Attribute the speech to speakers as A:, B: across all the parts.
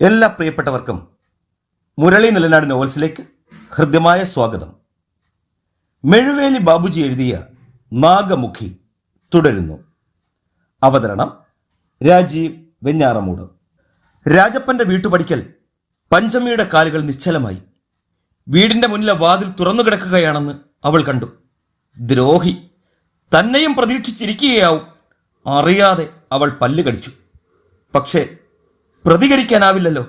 A: എല്ലാ പ്രിയപ്പെട്ടവർക്കും മുരളി നിലനാട് നോവൽസിലേക്ക് ഹൃദ്യമായ സ്വാഗതം. മെഴുവേലി ബാബുജി എഴുതിയ നാഗമുഖി തുടരുന്നു. അവതരണം രാജീവ് വെഞ്ഞാറമൂട്. രാജപ്പന്റെ വീട്ടുപടിക്കൽ പഞ്ചമിയുടെ കാലുകൾ നിശ്ചലമായി. വീടിന്റെ മുന്നിലെ വാതിൽ തുറന്നു കിടക്കുകയാണെന്ന് അവൾ കണ്ടു. ദ്രോഹി തന്നെയും പ്രതീക്ഷിച്ചിരിക്കുകയാവും. അറിയാതെ അവൾ പല്ല് കടിച്ചു. പക്ഷേ പ്രതികരിക്കാനാവില്ലല്ലോ.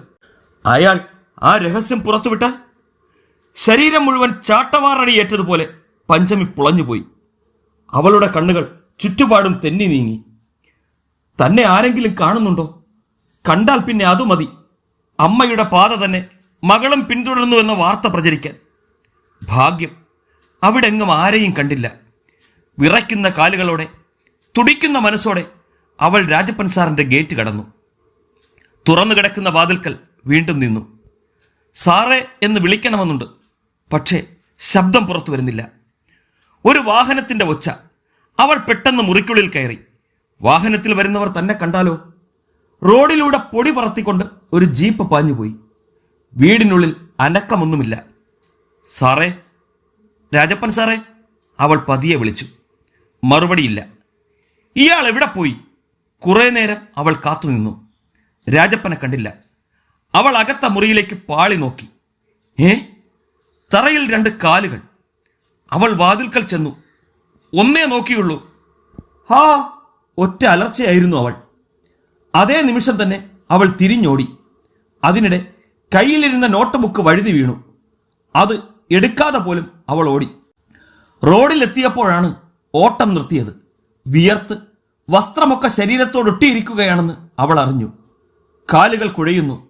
A: അയാൾ ആ രഹസ്യം പുറത്തുവിട്ടാൽ ശരീരം മുഴുവൻ ചാട്ടവാറടി ഏറ്റതുപോലെ പഞ്ചമി പുളഞ്ഞുപോയി. അവളുടെ കണ്ണുകൾ ചുറ്റുപാടും തെന്നി നീങ്ങി. തന്നെ ആരെങ്കിലും കാണുന്നുണ്ടോ? കണ്ടാൽ പിന്നെ അതു മതി. അമ്മയുടെ പാത തന്നെ മകളും പിന്തുടർന്നു എന്ന വാർത്ത പ്രചരിക്കാൻ. ഭാഗ്യം അവിടെങ്ങും ആരെയും കണ്ടില്ല. വിറയ്ക്കുന്ന കാലുകളോടെ തുടിക്കുന്ന മനസ്സോടെ അവൾ രാജപ്പൻ സാറിന്റെ ഗേറ്റ് കടന്നു. തുറന്നു കിടക്കുന്ന വാതിൽക്കൽ വീണ്ടും നിന്നു. സാറേ എന്ന് വിളിക്കണമെന്നുണ്ട്. പക്ഷേ ശബ്ദം പുറത്തു വരുന്നില്ല. ഒരു വാഹനത്തിന്റെ ഒച്ച. അവൾ പെട്ടെന്ന് മുറിക്കുള്ളിൽ കയറി. വാഹനത്തിൽ വരുന്നവർ തന്നെ കണ്ടാലോ? റോഡിലൂടെ പൊടി പറത്തിക്കൊണ്ട് ഒരു ജീപ്പ് പാഞ്ഞുപോയി. വീടിനുള്ളിൽ അനക്കമൊന്നുമില്ല. സാറേ രാജപ്പൻ സാറേ അവൾ പതിയെ വിളിച്ചു. മറുപടിയില്ല. ഇയാൾ എവിടെ പോയി? കുറേ നേരം അവൾ കാത്തുനിന്നു. രാജപ്പനെ കണ്ടില്ല. അവൾ അകത്ത മുറിയിലേക്ക് പാളി നോക്കി. ഏ? തറയിൽ രണ്ട് കാലുകൾ. അവൾ വാതിൽക്കൽ ചെന്നു. ഒന്നേ നോക്കിയുള്ളൂ. ഹാ ഒറ്റ അലർച്ചയായിരുന്നു അവൾ. അതേ നിമിഷം തന്നെ അവൾ തിരിഞ്ഞോടി. അതിനിടെ കയ്യിലിരുന്ന നോട്ട് ബുക്ക് വഴുതി വീണു. അത് എടുക്കാതെ പോലും അവൾ ഓടി. റോഡിലെത്തിയപ്പോഴാണ് ഓട്ടം നിർത്തിയത്. വിയർത്ത് വസ്ത്രമൊക്കെ ശരീരത്തോടൊട്ടിയിരിക്കുകയാണെന്ന് അവൾ അറിഞ്ഞു. കാലുകൾ കുഴയുന്നു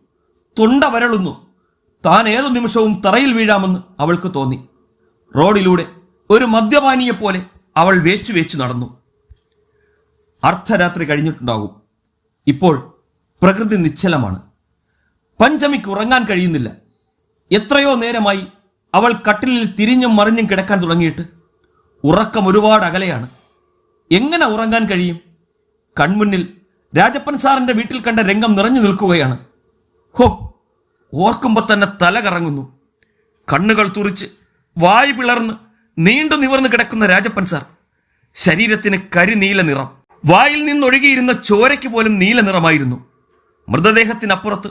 A: തൊണ്ട വരളുന്നു. താൻ ഏതു നിമിഷവും തറയിൽ വീഴാമെന്ന് അവൾക്ക് തോന്നി. റോഡിലൂടെ ഒരു മദ്യപാനിയെപ്പോലെ അവൾ വേച്ചു വേച്ചു നടന്നു. അർദ്ധരാത്രി കഴിഞ്ഞിട്ടുണ്ടാകും ഇപ്പോൾ പ്രകൃതി നിശ്ചലമാണ്. പഞ്ചമിക്ക് ഉറങ്ങാൻ കഴിയുന്നില്ല. എത്രയോ നേരമായി അവൾ കട്ടിലിൽ തിരിഞ്ഞും മറിഞ്ഞും കിടക്കാൻ തുടങ്ങിയിട്ട് ഉറക്കം ഒരുപാട് അകലെയാണ്. എങ്ങനെ ഉറങ്ങാൻ കഴിയും? കൺമുന്നിൽ രാജപ്പൻ സാറിന്റെ വീട്ടിൽ കണ്ട രംഗം നിറഞ്ഞു നിൽക്കുകയാണ്. ഹോ ഓർക്കുമ്പോൾ തന്നെ തല കറങ്ങുന്നു. കണ്ണുകൾ തുറിച്ച് വായു പിളർന്ന് നീണ്ടു നിവർന്ന് കിടക്കുന്ന രാജപ്പൻ സാർ ശരീരത്തിന് കരിനീല നിറം. വായിൽ നിന്നൊഴുകിയിരുന്ന ചോരയ്ക്ക് പോലും നീല നിറമായിരുന്നു. മൃതദേഹത്തിനപ്പുറത്ത്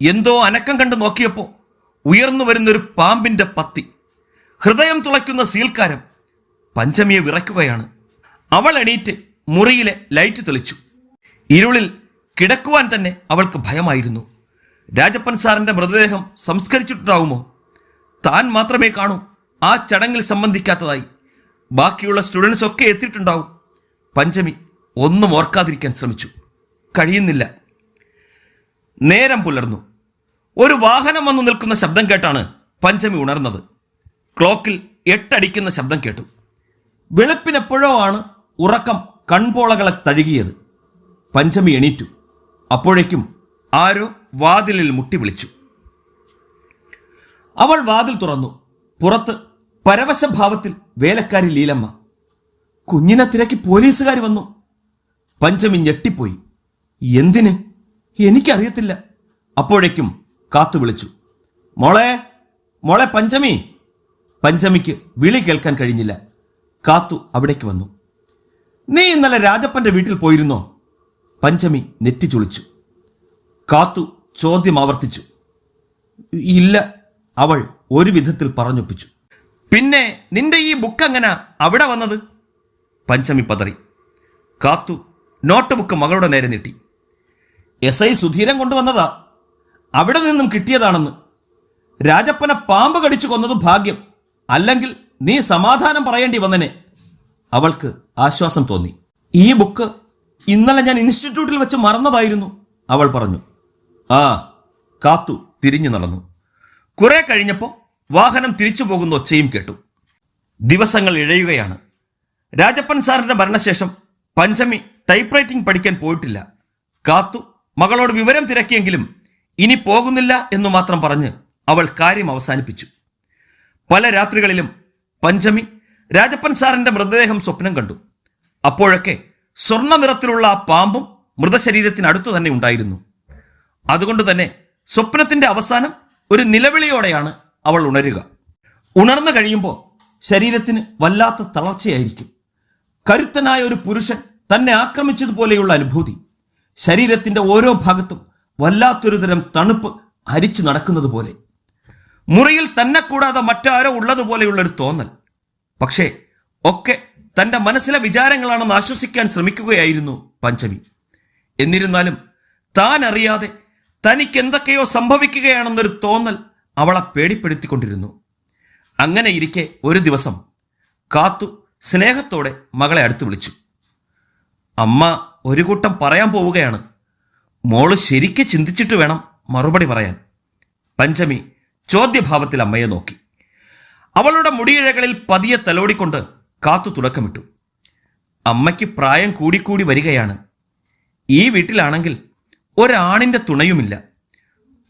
A: എന്തോ അനക്കം കണ്ട് നോക്കിയപ്പോൾ ഉയർന്നു വരുന്നൊരു പാമ്പിന്റെ പത്തി. ഹൃദയം തുളയ്ക്കുന്ന സീൽക്കാരം പഞ്ചമിയെ വിറയ്ക്കുകയാണ്. അവൾ എണീറ്റ് മുറിയിലെ ലൈറ്റ് തെളിച്ചു. ഇരുളിൽ കിടക്കുവാൻ തന്നെ അവൾക്ക് ഭയമായിരുന്നു. രാജപ്പൻ സാറിന്റെ മൃതദേഹം സംസ്കരിച്ചിട്ടുണ്ടാവുമോ? താൻ മാത്രമേ കാണൂ ആ ചടങ്ങിൽ സംബന്ധിക്കാത്തതായി. ബാക്കിയുള്ള സ്റ്റുഡൻസ് ഒക്കെ എത്തിയിട്ടുണ്ടാവും. പഞ്ചമി ഒന്നും ഓർക്കാതിരിക്കാൻ ശ്രമിച്ചു. കഴിയുന്നില്ല. നേരം പുലർന്നു. ഒരു വാഹനം വന്നു നിൽക്കുന്ന ശബ്ദം കേട്ടാണ് പഞ്ചമി ഉണർന്നത്. ക്ലോക്കിൽ എട്ടടിക്കുന്ന ശബ്ദം കേട്ടു. വെളുപ്പിനെപ്പോഴോ ആണ് ഉറക്കം കൺപോളകളെ തഴുകിയത്. പഞ്ചമി എണീറ്റു. അപ്പോഴേക്കും ആരോ വാതിലിൽ മുട്ടി വിളിച്ചു. അവൾ വാതിൽ തുറന്നു. പുറത്ത് പരവശഭാവത്തിൽ വേലക്കാരി ലീലമ്മ. കുഞ്ഞിനെ തിരക്കി പോലീസുകാർ വന്നു. പഞ്ചമി ഞെട്ടിപ്പോയി. എന്തിന്? എനിക്കറിയത്തില്ല. അപ്പോഴേക്കും കാത്തു വിളിച്ചു. മോളെ മോളെ പഞ്ചമി. പഞ്ചമിക്ക് വിളി കേൾക്കാൻ കഴിഞ്ഞില്ല. കാത്തു അവിടേക്ക് വന്നു. നീ ഇന്നലെ രാജപ്പന്റെ വീട്ടിൽ പോയിരുന്നോ? പഞ്ചമി നെറ്റി ചുളിച്ചു കാത്തു ചോദ്യം ആവർത്തിച്ചു. ഇല്ല അവൾ ഒരു വിധത്തിൽ പറഞ്ഞൊപ്പിച്ചു. പിന്നെ നിന്റെ ഈ ബുക്ക് എങ്ങനാ? അവിടെ വന്നത്? പഞ്ചമി പതറി. കാത്തു നോട്ട് ബുക്ക് മകളുടെ നേരെ നീട്ടി. എസ് ഐ സുധീരൻ കൊണ്ടുവന്നതാ. അവിടെ നിന്നും കിട്ടിയതാണെന്ന്. രാജപ്പനെ പാമ്പ് കടിച്ചു കൊന്നത് ഭാഗ്യം. അല്ലെങ്കിൽ നീ സമാധാനം പറയേണ്ടി വന്നനെ. അവൾക്ക് ആശ്വാസം തോന്നി. ഈ ബുക്ക് ഇന്നലെ ഞാൻ ഇൻസ്റ്റിറ്റ്യൂട്ടിൽ വെച്ച് മറന്നതായിരുന്നു. അവൾ പറഞ്ഞു ആ കാത്തു തിരിഞ്ഞു നടന്നു. കുറെ കഴിഞ്ഞപ്പോൾ വാഹനം തിരിച്ചു പോകുന്ന ഒച്ചയും കേട്ടു. ദിവസങ്ങൾ ഇഴയുകയാണ്. രാജപ്പൻ സാറിന്റെ മരണശേഷം പഞ്ചമി ടൈപ്പ് റൈറ്റിംഗ് പഠിക്കാൻ പോയിട്ടില്ല. കാത്തു മകളോട് വിവരം തിരക്കിയെങ്കിലും ഇനി പോകുന്നില്ല എന്ന് മാത്രം പറഞ്ഞ് അവൾ കാര്യം അവസാനിപ്പിച്ചു. പല രാത്രികളിലും പഞ്ചമി രാജപ്പൻ സാറിന്റെ മൃതദേഹം സ്വപ്നം കണ്ടു. അപ്പോഴൊക്കെ സ്വർണ നിറത്തിലുള്ള പാമ്പും മൃതശരീരത്തിനടുത്തു തന്നെ ഉണ്ടായിരുന്നു. അതുകൊണ്ട് തന്നെ സ്വപ്നത്തിന്റെ അവസാനം ഒരു നിലവിളിയോടെയാണ് അവൾ ഉണരുക. ഉണർന്നു കഴിയുമ്പോൾ ശരീരത്തിന് വല്ലാത്ത തളർച്ചയായിരിക്കും. കരുത്തനായ ഒരു പുരുഷൻ തന്നെ ആക്രമിച്ചതുപോലെയുള്ള അനുഭൂതി. ശരീരത്തിന്റെ ഓരോ ഭാഗത്തും വല്ലാത്തൊരു തരം തണുപ്പ് അരിച്ചു നടക്കുന്നത് പോലെ മുറിയിൽ തന്നെ കൂടാതെ മറ്റാരോ ഉള്ളതുപോലെയുള്ള ഒരു തോന്നൽ. പക്ഷേ ഒക്കെ തന്റെ മനസ്സിലെ വിചാരങ്ങളാണെന്ന് ആശ്വസിക്കാൻ ശ്രമിക്കുകയായിരുന്നു പഞ്ചമി. എന്നിരുന്നാലും താൻ അറിയാതെ തനിക്ക് എന്തൊക്കെയോ സംഭവിക്കുകയാണെന്നൊരു തോന്നൽ അവളെ പേടിപ്പെടുത്തിക്കൊണ്ടിരുന്നു. അങ്ങനെ ഇരിക്കെ ഒരു ദിവസം കാത്തു സ്നേഹത്തോടെ മകളെ അടുത്ത് വിളിച്ചു. അമ്മ ഒരു കൂട്ടം പറയാൻ പോവുകയാണ്. മോൾ ശരിക്ക് ചിന്തിച്ചിട്ട് വേണം മറുപടി പറയാൻ. പഞ്ചമി ചോദ്യഭാവത്തിൽ അമ്മയെ നോക്കി. അവളുടെ മുടിയിഴകളിൽ പതിയെ തലോടിക്കൊണ്ട് കാത്തു തുടക്കമിട്ടു. അമ്മയ്ക്ക് പ്രായം കൂടിക്കൂടി വരികയാണ്. ഈ വീട്ടിലാണെങ്കിൽ ഒരാണിന്റെ തുണയുമില്ല.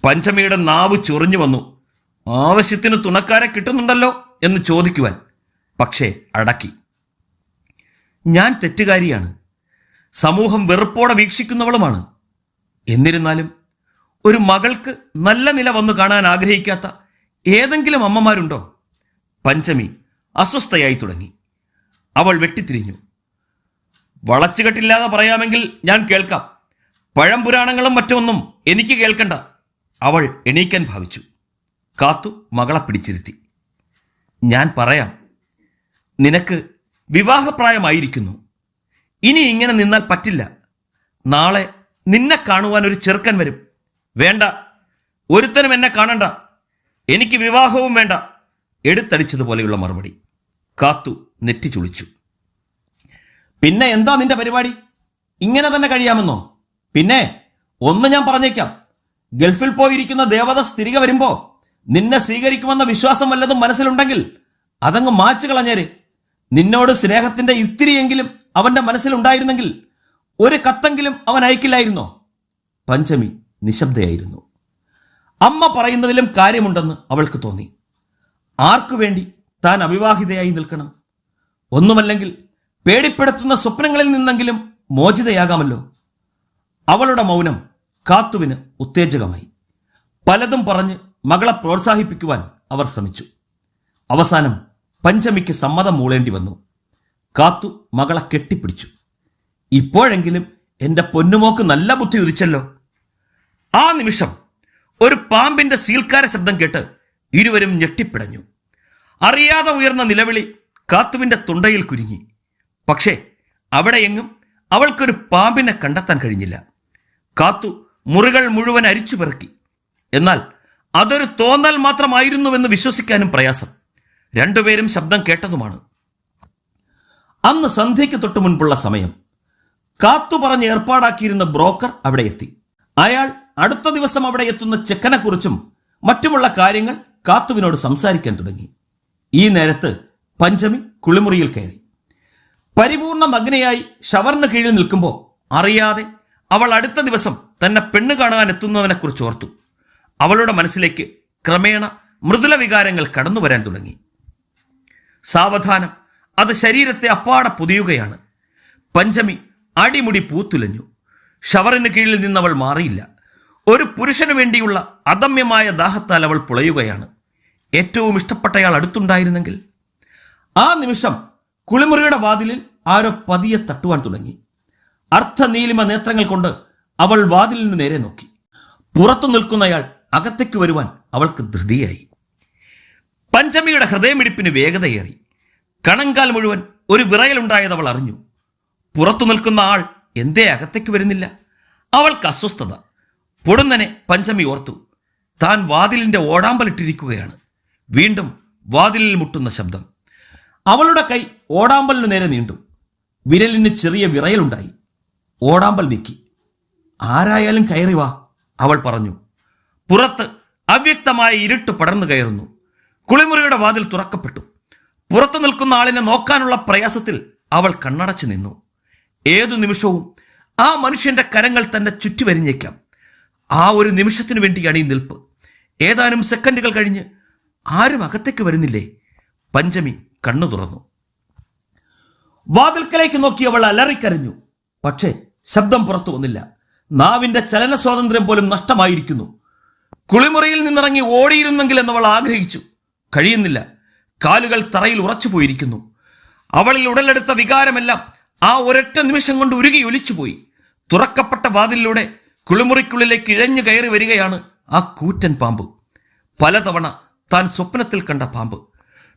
A: പഞ്ചമിയുടെ നാവ് ചൊറിഞ്ഞു വന്നു. ആവശ്യത്തിന് തുണക്കാരെ കിട്ടുന്നുണ്ടല്ലോ എന്ന് ചോദിക്കുവാൻ പക്ഷേ അടക്കി. ഞാൻ തെറ്റുകാരിയാണ്. സമൂഹം വെറുപ്പോടെ വീക്ഷിക്കുന്നവളുമാണ്. എന്നിരുന്നാലും ഒരു മകൾക്ക് നല്ല നില വന്നു കാണാൻ ആഗ്രഹിക്കാത്ത ഏതെങ്കിലും അമ്മമാരുണ്ടോ? പഞ്ചമി അസ്വസ്ഥയായി തുടങ്ങി. അവൾ വെട്ടിത്തിരിഞ്ഞു. വളച്ചുകെട്ടില്ലാതെ പറയാമെങ്കിൽ ഞാൻ കേൾക്കാം. പഴംപുരാണങ്ങളും മറ്റൊന്നും എനിക്ക് കേൾക്കണ്ട. അവൾ എണീക്കാൻ ഭാവിച്ചു. കാത്തു മകളെ പിടിച്ചിരുത്തി. ഞാൻ പറയാം നിനക്ക് വിവാഹപ്രായമായിരിക്കുന്നു. ഇനി ഇങ്ങനെ നിന്നാൽ പറ്റില്ല. നാളെ നിന്നെ കാണുവാൻ ഒരു ചെറുക്കൻ വരും. വേണ്ട ഒരുത്തനും എന്നെ കാണണ്ട. എനിക്ക് വിവാഹവും വേണ്ട. എടുത്തടിച്ചതുപോലെയുള്ള മറുപടി. കാത്തു നെറ്റി ചുളിച്ചു പിന്നെ എന്താ നിന്റെ പരിപാടി? ഇങ്ങനെ തന്നെ കഴിയാമെന്നോ? പിന്നെ ഒന്ന് ഞാൻ പറഞ്ഞേക്കാം. ഗൾഫിൽ പോയിരിക്കുന്ന ദേവത തിരികെ വരുമ്പോ നിന്നെ സ്വീകരിക്കുമെന്ന വിശ്വാസം വല്ലതും മനസ്സിലുണ്ടെങ്കിൽ അതങ്ങ് മാച്ചു കളഞ്ഞേരെ. നിന്നോട് സ്നേഹത്തിന്റെ ഇത്തിരിയെങ്കിലും അവന്റെ മനസ്സിലുണ്ടായിരുന്നെങ്കിൽ ഒരു കത്തെങ്കിലും അവൻ അയക്കില്ലായിരുന്നോ? പഞ്ചമി നിശബ്ദയായിരുന്നു. അമ്മ പറയുന്നതിലും കാര്യമുണ്ടെന്ന് അവൾക്ക് തോന്നി. ആർക്കു വേണ്ടി താൻ അവിവാഹിതയായി നിൽക്കണം. ഒന്നുമല്ലെങ്കിൽ പേടിപ്പെടുത്തുന്ന സ്വപ്നങ്ങളിൽ നിന്നെങ്കിലും മോചിതയാകാമല്ലോ. അവളുടെ മൗനം കാത്തുവിന് ഉത്തേജകമായി. പലതും പറഞ്ഞ് മകളെ പ്രോത്സാഹിപ്പിക്കുവാൻ അവർ ശ്രമിച്ചു. അവസാനം പഞ്ചമിക്ക് സമ്മതം മൂളേണ്ടി വന്നു. കാത്തു മകളെ കെട്ടിപ്പിടിച്ചു. ഇപ്പോഴെങ്കിലും എന്റെ പൊന്നുമോക്ക് നല്ല ബുദ്ധി ഉരിച്ചല്ലോ ആ നിമിഷം ഒരു പാമ്പിന്റെ സീൽക്കാര ശബ്ദം കേട്ട് ഇരുവരും ഞെട്ടിപ്പിടഞ്ഞു. അറിയാതെ ഉയർന്ന നിലവിളി കാത്തുവിന്റെ തുണ്ടയിൽ കുരുങ്ങി. പക്ഷേ അവിടെയെങ്ങും അവൾക്കൊരു പാമ്പിനെ കണ്ടെത്താൻ കഴിഞ്ഞില്ല. കാത്തു മുറികൾ മുഴുവൻ അരിച്ചു പെറുക്കി. എന്നാൽ അതൊരു തോന്നൽ മാത്രമായിരുന്നുവെന്ന് വിശ്വസിക്കാനും പ്രയാസം. രണ്ടുപേരും ശബ്ദം കേട്ടതുമാണ്. അന്ന് സന്ധ്യയ്ക്ക് തൊട്ടു മുൻപുള്ള സമയം. കാത്തു പറഞ്ഞ് ഏർപ്പാടാക്കിയിരുന്ന ബ്രോക്കർ അവിടെ എത്തി. അയാൾ അടുത്ത ദിവസം അവിടെ എത്തുന്ന ചെക്കനെക്കുറിച്ചും മറ്റുമുള്ള കാര്യങ്ങൾ കാത്തുവിനോട് സംസാരിക്കാൻ തുടങ്ങി. ഈ നേരത്ത് പഞ്ചമി കുളിമുറിയിൽ കയറി. പരിപൂർണ നഗ്നയായി ഷവറിന് കീഴിൽ നിൽക്കുമ്പോൾ അറിയാതെ അവൾ അടുത്ത ദിവസം തന്നെ പെണ്ണ് കാണാൻ എത്തുന്നവനെക്കുറിച്ച് ഓർത്തു. അവളുടെ മനസ്സിലേക്ക് ക്രമേണ മൃദുല വികാരങ്ങൾ കടന്നു വരാൻ തുടങ്ങി. സാവധാനം അത് ശരീരത്തെ അപ്പാടെ പൊതിയുകയാണ്. പഞ്ചമി അടിമുടി പൂത്തുലഞ്ഞു. ഷവറിന് കീഴിൽ നിന്നവൾ മാറിയില്ല. ഒരു പുരുഷനു വേണ്ടിയുള്ള അദമ്യമായ ദാഹത്താൽ അവൾ പുളയുകയാണ്. ഏറ്റവും ഇഷ്ടപ്പെട്ടയാൾ അടുത്തുണ്ടായിരുന്നെങ്കിൽ ആ നിമിഷം കുളിമുറിയുടെ വാതിലിൽ ആരോ പതിയെ തട്ടുവാൻ തുടങ്ങി. അർത്ഥനീലിമ നേത്രങ്ങൾ കൊണ്ട് അവൾ വാതിലിന് നേരെ നോക്കി. പുറത്തു നിൽക്കുന്നയാൾ അകത്തേക്ക് വരുവാൻ അവൾക്ക് ധൃതിയായി. പഞ്ചമിയുടെ ഹൃദയമിടിപ്പിന് വേഗതയേറി. കണങ്കാൽ മുഴുവൻ ഒരു വിറയലുണ്ടായത് അവൾ അറിഞ്ഞു. പുറത്തു നിൽക്കുന്ന ആൾ എന്തേ അകത്തേക്ക് വരുന്നില്ല. അവൾക്ക് അസ്വസ്ഥത. പൊടുന്നനെ പഞ്ചമി ഓർത്തു. താൻ വാതിലിന്റെ ഓടാമ്പലിട്ടിരിക്കുകയാണ്. വീണ്ടും വാതിലിൽ മുട്ടുന്ന ശബ്ദം. അവളുടെ കൈ ഓടാമ്പലിന് നേരെ നീണ്ടു. വിരലിന് ചെറിയ വിറയലുണ്ടായി. ഓടാമ്പൽ നീക്കി. ആരായാലും കയറി വാ അവൾ പറഞ്ഞു. പുറത്ത് അവ്യക്തമായ ഇരുട്ട് പടർന്നു കയറുന്നു. കുളിമുറിയുടെ വാതിൽ തുറക്കപ്പെട്ടു. പുറത്തു നിൽക്കുന്ന ആളിനെ നോക്കാനുള്ള പ്രയാസത്തിൽ അവൾ കണ്ണടച്ചു നിന്നു. ഏതു നിമിഷവും ആ മനുഷ്യന്റെ കരങ്ങൾ തന്നെ ചുറ്റിവരിഞ്ഞേക്കാം. ആ ഒരു നിമിഷത്തിനു വേണ്ടിയാണ് ഈ നിൽപ്പ്. ഏതാനും സെക്കൻഡുകൾ കഴിഞ്ഞ് ആരും അകത്തേക്ക് വരുന്നില്ലേ? പഞ്ചമി കണ്ണു തുറന്നു. വാതിൽക്കലേക്ക് നോക്കി അവൾ അലറിക്കരഞ്ഞു. പക്ഷേ ശബ്ദം പുറത്തു വന്നില്ല. നാവിന്റെ ചലന സ്വാതന്ത്ര്യം പോലും നഷ്ടമായിരിക്കുന്നു. കുളിമുറിയിൽ നിന്നിറങ്ങി ഓടിയിരുന്നെങ്കിൽ എന്നവൾ ആഗ്രഹിച്ചു. കഴിയുന്നില്ല. കാലുകൾ തറയിൽ ഉറച്ചു പോയിരിക്കുന്നു. അവളിൽ ഉടലെടുത്ത വികാരമെല്ലാം ആ ഒരൊറ്റ നിമിഷം കൊണ്ട് ഉരുകി ഒലിച്ചുപോയി. തുറക്കപ്പെട്ട വാതിലിലൂടെ കുളിമുറിക്കുള്ളിലേക്ക് ഇഴഞ്ഞു കയറി വരികയാണ് ആ കൂറ്റൻ പാമ്പ്. പലതവണ താൻ സ്വപ്നത്തിൽ കണ്ട പാമ്പ്.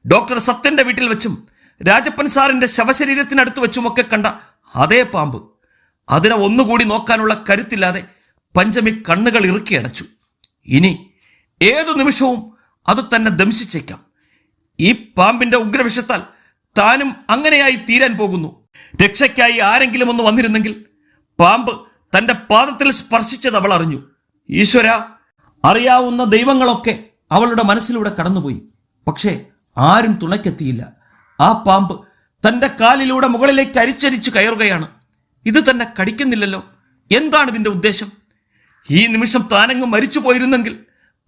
A: ഡോക്ടർ സത്യന്റെ വീട്ടിൽ വെച്ചും രാജപ്പൻ സാറിന്റെ ശവശരീരത്തിനടുത്ത് വെച്ചുമൊക്കെ കണ്ട അതേ പാമ്പ്. അതിനെ ഒന്നുകൂടി നോക്കാനുള്ള കരുത്തില്ലാതെ പഞ്ചമി കണ്ണുകൾ ഇറുക്കി അടച്ചു. ഇനി ഏതു നിമിഷവും അത് തന്നെ ദംശിച്ചേക്കാം. ഈ പാമ്പിന്റെ ഉഗ്രവിഷത്താൽ താനും അങ്ങനെയായി തീരാൻ പോകുന്നു. രക്ഷയ്ക്കായി ആരെങ്കിലും ഒന്ന് വന്നിരുന്നെങ്കിൽ പാമ്പ് തന്റെ പാദത്തിൽ സ്പർശിച്ചത് അവൾ അറിഞ്ഞു. ഈശ്വര അറിയാവുന്ന ദൈവങ്ങളൊക്കെ അവളുടെ മനസ്സിലൂടെ കടന്നുപോയി. പക്ഷേ ആരും തുണയ്ക്കെത്തിയില്ല. ആ പാമ്പ് തന്റെ കാലിലൂടെ മുകളിലേക്ക് അരിച്ചരിച്ചു കയറുകയാണ്. ഇത് തന്നെ കടിക്കുന്നില്ലല്ലോ. എന്താണ് ഇതിന്റെ ഉദ്ദേശം? ഈ നിമിഷം താനങ്ങ് മരിച്ചു പോയിരുന്നെങ്കിൽ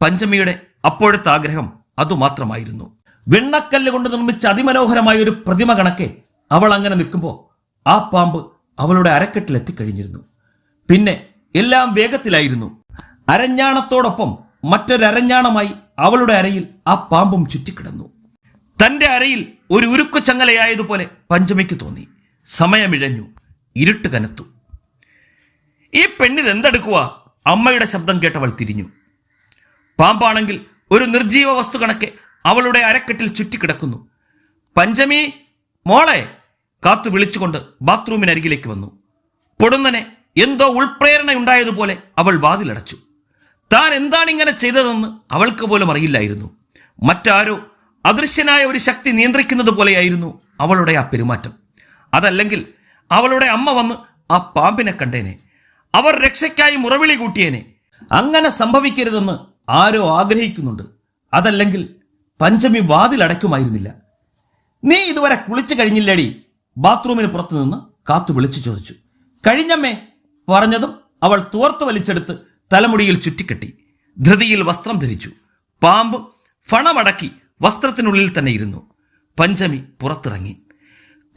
A: പഞ്ചമിയുടെ അപ്പോഴത്തെ ആഗ്രഹം അതുമാത്രമായിരുന്നു. വെണ്ണക്കല്ല് കൊണ്ട് നിർമ്മിച്ച അതിമനോഹരമായ ഒരു പ്രതിമ കണക്കെ അവൾ അങ്ങനെ നിൽക്കുമ്പോൾ ആ പാമ്പ് അവളുടെ അരക്കെട്ടിൽ എത്തിക്കഴിഞ്ഞിരുന്നു പിന്നെ എല്ലാം വേഗത്തിലായിരുന്നു. അരഞ്ഞാണത്തോടൊപ്പം മറ്റൊരരഞ്ഞാണമായി അവളുടെ അരയിൽ ആ പാമ്പും ചുറ്റിക്കിടന്നു. തന്റെ അരയിൽ ഒരു ഉരുക്കു ചങ്ങലയായതുപോലെ പഞ്ചമയ്ക്ക് തോന്നി. സമയമിഴഞ്ഞു. ഇരുട്ട് കനത്തു. ഈ പെണ്ണിത് എന്തെടുക്കുക അമ്മയുടെ ശബ്ദം കേട്ടവൾ തിരിഞ്ഞു. പാമ്പാണെങ്കിൽ ഒരു നിർജീവ വസ്തു കണക്കെ അവളുടെ അരക്കെട്ടിൽ ചുറ്റിക്കിടക്കുന്നു. പഞ്ചമി മോളെ! കാത്തു വിളിച്ചുകൊണ്ട് ബാത്റൂമിനരികിലേക്ക് വന്നു. പൊടുന്നനെ എന്തോ ഉൾപ്രേരണയുണ്ടായതുപോലെ അവൾ വാതിലടച്ചു. താൻ എന്താണ് ഇങ്ങനെ ചെയ്തതെന്ന് അവൾക്ക് പോലും അറിയില്ലായിരുന്നു. മറ്റാരോ അദൃശ്യനായ ഒരു ശക്തി നിയന്ത്രിക്കുന്നത് പോലെയായിരുന്നു അവളുടെ ആ പെരുമാറ്റം. അതല്ലെങ്കിൽ അവളുടെ അമ്മ വന്ന് ആ പാമ്പിനെ കണ്ടേനെ. അവർ രക്ഷയ്ക്കായി മുറവിളി കൂട്ടിയേനെ. അങ്ങനെ സംഭവിക്കരുതെന്ന് ആരോ ആഗ്രഹിക്കുന്നുണ്ട്. അതല്ലെങ്കിൽ പഞ്ചമി വാതിലടയ്ക്കുമായിരുന്നില്ല നീ ഇതുവരെ കുളിച്ചു കഴിഞ്ഞില്ലേടി? ബാത്റൂമിന് പുറത്തു നിന്ന് കാത്തു വിളിച്ചു ചോദിച്ചു. കഴിഞ്ഞമ്മേ പറഞ്ഞതും അവൾ തോർത്തു വലിച്ചെടുത്ത് തലമുടിയിൽ ചുറ്റിക്കെട്ടി ധൃതിയിൽ വസ്ത്രം ധരിച്ചു പാമ്പ് ഫണമടക്കി വസ്ത്രത്തിനുള്ളിൽ തന്നെ ഇരുന്നു. പഞ്ചമി പുറത്തിറങ്ങി.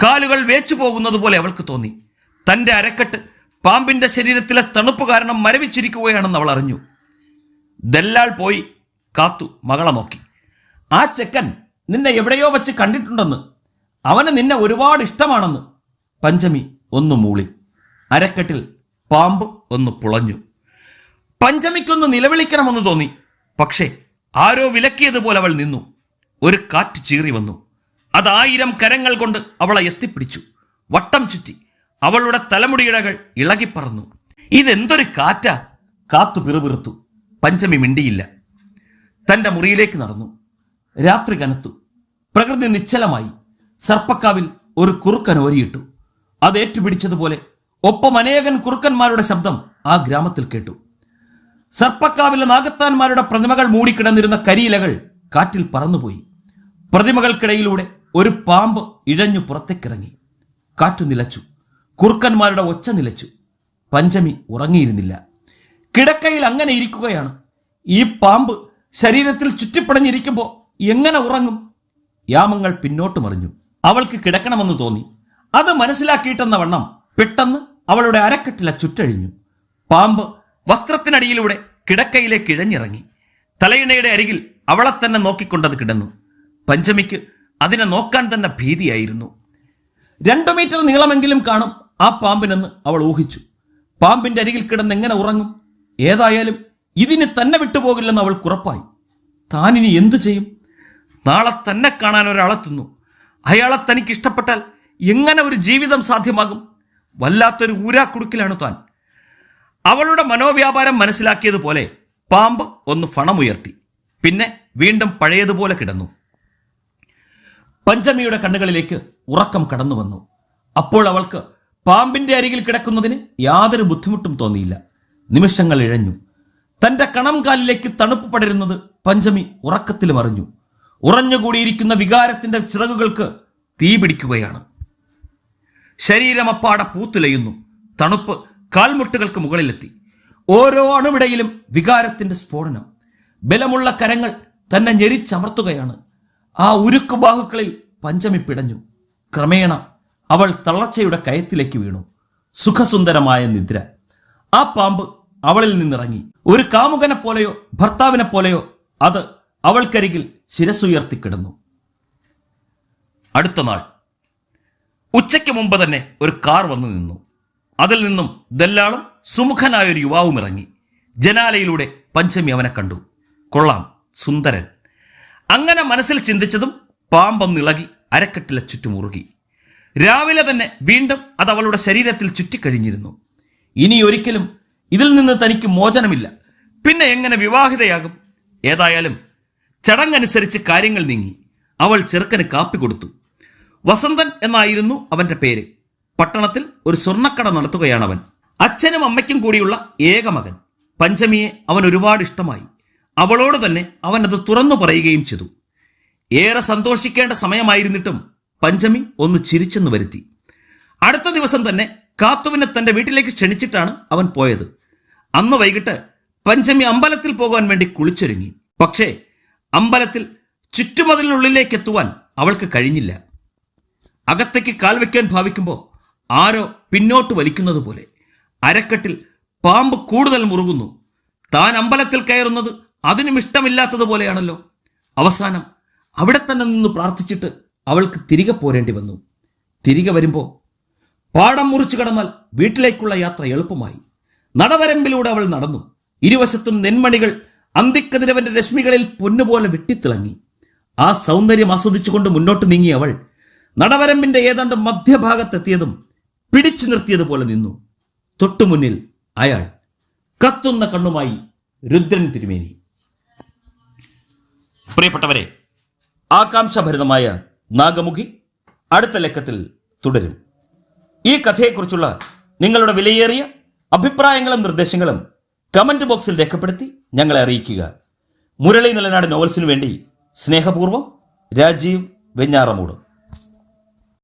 A: കാലുകൾ വേച്ചു പോകുന്നത് പോലെ അവൾക്ക് തോന്നി. തന്റെ അരക്കെട്ട് പാമ്പിന്റെ ശരീരത്തിലെ തണുപ്പ് കാരണം മരവിച്ചിരിക്കുകയാണെന്ന് അവൾ അറിഞ്ഞു. ദല്ലാൾ പോയി കാത്തു മകളെ നോക്കി. ആ ചെക്കൻ നിന്നെ എവിടെയോ വച്ച് കണ്ടിട്ടുണ്ടെന്ന്. അവന് നിന്നെ ഒരുപാട് ഇഷ്ടമാണെന്ന്. പഞ്ചമി ഒന്ന് മൂളി. അരക്കെട്ടിൽ പാമ്പ് ഒന്ന് പുളഞ്ഞു. പഞ്ചമിക്കൊന്ന് നിലവിളിക്കണമെന്ന് തോന്നി. പക്ഷേ ആരോ വിലക്കിയതുപോലെ അവൾ നിന്നു. ഒരു കാറ്റ് ചീറി വന്നു. അതായിരം കരങ്ങൾ കൊണ്ട് അവളെ എത്തിപ്പിടിച്ചു. വട്ടം ചുറ്റി അവളുടെ തലമുടിയിടകൾ ഇളകിപ്പറന്നു. ഇതെന്തൊരു കാറ്റാ? കാത്തു പിറുപിറുത്തു. പഞ്ചമി മിണ്ടിയില്ല. തന്റെ മുറിയിലേക്ക് നടന്നു. രാത്രി കനത്തു. പ്രകൃതി നിശ്ചലമായി. സർപ്പക്കാവിൽ ഒരു കുറുക്കൻ ഓരിയിട്ടു. അതേറ്റുപിടിച്ചതുപോലെ ഒപ്പം അനേകൻ കുറുക്കന്മാരുടെ ശബ്ദം ആ ഗ്രാമത്തിൽ കേട്ടു. സർപ്പക്കാവിലെ നാഗത്താന്മാരുടെ പ്രതിമകൾ മൂടിക്കിടന്നിരുന്ന കരിയിലകൾ കാറ്റിൽ പറന്നുപോയി. പ്രതിമകൾക്കിടയിലൂടെ ഒരു പാമ്പ് ഇഴഞ്ഞു പുറത്തേക്കിറങ്ങി. കാറ്റു നിലച്ചു. കുറുക്കന്മാരുടെ ഒച്ച നിലച്ചു. പഞ്ചമി ഉറങ്ങിയിരുന്നില്ല. കിടക്കയിൽ അങ്ങനെ ഇരിക്കുകയാണ്. ഈ പാമ്പ് ശരീരത്തിൽ ചുറ്റിപ്പടഞ്ഞിരിക്കുമ്പോൾ എങ്ങനെ ഉറങ്ങും? യാമങ്ങൾ പിന്നോട്ട് മറിഞ്ഞു. അവൾക്ക് കിടക്കണമെന്ന് തോന്നി. അത് മനസ്സിലാക്കിയിട്ടെന്ന വണ്ണം പെട്ടെന്ന് അവളുടെ അരക്കെട്ടില ചുറ്റഴിഞ്ഞു. പാമ്പ് വസ്ത്രത്തിനടിയിലൂടെ കിടക്കയിലേക്ക് ഇഴഞ്ഞിറങ്ങി. തലയിണയുടെ അരികിൽ അവളെ തന്നെ നോക്കിക്കൊണ്ടത് കിടന്നു. പഞ്ചമിക്ക് അതിനെ നോക്കാൻ തന്നെ ഭീതിയായിരുന്നു. രണ്ടു മീറ്റർ നീളമെങ്കിലും കാണും ആ പാമ്പിനെന്ന് അവൾ ഊഹിച്ചു. പാമ്പിന്റെ അരികിൽ കിടന്ന് എങ്ങനെ ഉറങ്ങും? ഏതായാലും ഇതിന് തന്നെ വിട്ടുപോകില്ലെന്ന് അവൾ കുറപ്പായി താനിനി എന്തു ചെയ്യും? നാളെ തന്നെ കാണാൻ ഒരാളെത്തുന്നു അയാളെ തനിക്ക് ഇഷ്ടപ്പെട്ടാൽ എങ്ങനെ ഒരു ജീവിതം സാധ്യമാകും? വല്ലാത്തൊരു ഊരാക്കുടുക്കിലാണ് താൻ. അവളുടെ മനോവ്യാപാരം മനസ്സിലാക്കിയതുപോലെ പാമ്പ് ഒന്ന് ഫണമുയർത്തി. പിന്നെ വീണ്ടും പഴയതുപോലെ കിടന്നു. പഞ്ചമിയുടെ കണ്ണുകളിലേക്ക് ഉറക്കം കടന്നു വന്നു. അപ്പോൾ അവൾക്ക് പാമ്പിന്റെ അരികിൽ കിടക്കുന്നതിന് യാതൊരു ബുദ്ധിമുട്ടും തോന്നിയില്ല. നിമിഷങ്ങൾ ഇഴഞ്ഞു. തന്റെ കണം കാലിലേക്ക് തണുപ്പ് പടരുന്നത് പഞ്ചമി ഉറക്കത്തിൽ അറിഞ്ഞു. ഉറഞ്ഞുകൂടിയിരിക്കുന്ന വികാരത്തിന്റെ ചിറകുകൾക്ക് തീ പിടിക്കുകയാണ് ശരീരമപ്പാടെ പൂത്തുലയുന്നു. തണുപ്പ് കാൽമുട്ടുകൾക്ക് മുകളിലെത്തി. ഓരോ അണുവിടയിലും വികാരത്തിന്റെ സ്ഫോടനം. ബലമുള്ള കരങ്ങൾ തന്നെ ഞെരിച്ചമർത്തുകയാണ്. ആ ഉരുക്കു ബാഹുക്കളിൽ പഞ്ചമി പിടഞ്ഞു. ക്രമേണ അവൾ തള്ളച്ചയുടെ കയത്തിലേക്ക് വീണു. സുഖസുന്ദരമായ നിദ്ര. ആ പാമ്പ് അവളിൽ നിന്നിറങ്ങി. ഒരു കാമുകനെ പോലെയോ ഭർത്താവിനെ പോലെയോ അത് അവൾക്കരികിൽ ശിരസുയർത്തി കിടന്നു. അടുത്ത നാൾ. ഉച്ചയ്ക്ക് മുമ്പ് തന്നെ ഒരു കാർ വന്നു നിന്നു. അതിൽ നിന്നും ദല്ലാളും സുമുഖനായ ഒരു യുവാവും ഇറങ്ങി. ജനാലയിലൂടെ പഞ്ചമി അവനെ കണ്ടു. കൊള്ളാം സുന്ദരൻ. അങ്ങനെ മനസ്സിൽ ചിന്തിച്ചതും പാമ്പൊന്നിളകി അരക്കെട്ടിലെ ചുറ്റുമുറുകി രാവിലെ തന്നെ വീണ്ടും അത് അവളുടെ ശരീരത്തിൽ ചുറ്റിക്കഴിഞ്ഞിരുന്നു. ഇനി ഒരിക്കലും ഇതിൽ നിന്ന് തനിക്ക് മോചനമില്ല. പിന്നെ എങ്ങനെ വിവാഹിതയാകും? ഏതായാലും ചടങ്ങനുസരിച്ച് കാര്യങ്ങൾ നീങ്ങി. അവൾ ചെറുക്കന് കാപ്പി കൊടുത്തു. വസന്തൻ എന്നായിരുന്നു അവന്റെ പേര്. പട്ടണത്തിൽ ഒരു സ്വർണക്കട നടത്തുകയാണ് അവൻ അച്ഛനും അമ്മയ്ക്കും കൂടിയുള്ള ഏക മകൻ. പഞ്ചമിയെ അവൻ ഒരുപാട് ഇഷ്ടമായി. അവളോട് തന്നെ അവൻ അത് തുറന്നു പറയുകയും ചെയ്തു. ഏറെ സന്തോഷിക്കേണ്ട സമയമായിരുന്നിട്ടും പഞ്ചമി ഒന്ന് ചിരിച്ചെന്ന് വരുത്തി. അടുത്ത ദിവസം തന്നെ കാത്തുവിനെ തന്റെ വീട്ടിലേക്ക് ക്ഷണിച്ചിട്ടാണ് അവൻ പോയത്. അന്ന് വൈകിട്ട് പഞ്ചമി അമ്പലത്തിൽ പോകാൻ വേണ്ടി കുളിച്ചൊരുങ്ങി. പക്ഷേ അമ്പലത്തിൽ ചുറ്റുമതിലിനുള്ളിലേക്ക് എത്തുവാൻ അവൾക്ക് കഴിഞ്ഞില്ല. അകത്തേക്ക് കാൽ വെക്കാൻ ഭാവിക്കുമ്പോൾ ആരോ പിന്നോട്ട് വലിക്കുന്നത് പോലെ. അരക്കെട്ടിൽ പാമ്പ് കൂടുതൽ മുറുകുന്നു. താൻ അമ്പലത്തിൽ കയറുന്നത് അതിനും ഇഷ്ടമില്ലാത്തതുപോലെയാണല്ലോ അവസാനം അവിടെ തന്നെ നിന്ന് പ്രാർത്ഥിച്ചിട്ട് അവൾക്ക് തിരികെ പോരേണ്ടി വന്നു. തിരികെ വരുമ്പോൾ പാടം മുറിച്ചു കടന്നാൽ വീട്ടിലേക്കുള്ള യാത്ര എളുപ്പമായി. നടവരമ്പിലൂടെ അവൾ നടന്നു. ഇരുവശത്തും നെന്മണികൾ അന്തിക്കതിരവന്റെ രശ്മികളിൽ പൊന്നുപോലെ വെട്ടിത്തിളങ്ങി. ആ സൗന്ദര്യം ആസ്വദിച്ചുകൊണ്ട് മുന്നോട്ട് നീങ്ങി അവൾ നടവരമ്പിന്റെ ഏതാണ്ട് മധ്യഭാഗത്തെത്തിയതും പിടിച്ചു നിർത്തിയതുപോലെ നിന്നു. തൊട്ടുമുന്നിൽ അയാൾ കത്തുന്ന കണ്ണുമായി രുദ്രൻ തിരുമേനി. പ്രിയപ്പെട്ടവരെ ആകാംക്ഷഭരിതമായ നാഗമുഖി അടുത്ത ലക്കത്തിൽ തുടരും. ഈ കഥയെക്കുറിച്ചുള്ള നിങ്ങളുടെ വിലയേറിയ അഭിപ്രായങ്ങളും നിർദ്ദേശങ്ങളും കമന്റ് ബോക്സിൽ രേഖപ്പെടുത്തി ഞങ്ങളെ അറിയിക്കുക. മുരളി നിലനാട് നോവൽസിനു വേണ്ടി സ്നേഹപൂർവം രാജീവ് വെഞ്ഞാറമൂട്.